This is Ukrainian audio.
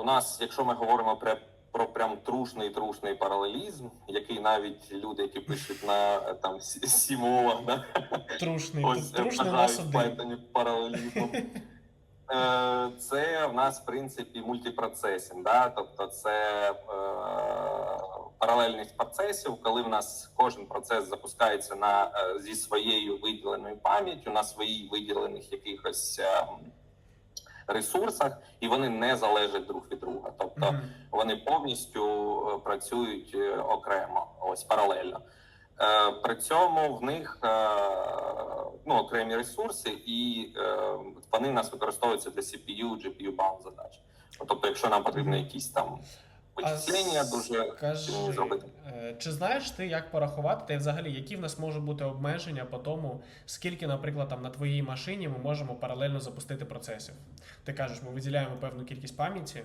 У нас, якщо ми говоримо про, про прям трушний трушний паралелізм, який навіть люди, які пишуть на е, там сі- сімовах, да, Трушний. ось. Python паралелізмом. Е, Це в нас в принципі мультипроцесінг, да? тобто це е, паралельність процесів, коли в нас кожен процес запускається на е, зі своєю виділеною пам'яттю на своїй виділених якихось е, ресурсах, і вони не залежать друг від друга. Тобто Мгм. вони повністю е, працюють е, окремо, ось паралельно. Е, При цьому в них ну, окремі ресурси, і вони в нас використовуються для CPU, GPU bound задач. Тобто, якщо нам потрібно якісь там вичислення, дуже Скажи, активні зробити. е, чи знаєш ти, як порахувати, та й взагалі, які в нас можуть бути обмеження по тому, скільки, наприклад, там на твоїй машині ми можемо паралельно запустити процесів? Ти кажеш, ми виділяємо певну кількість пам'яті,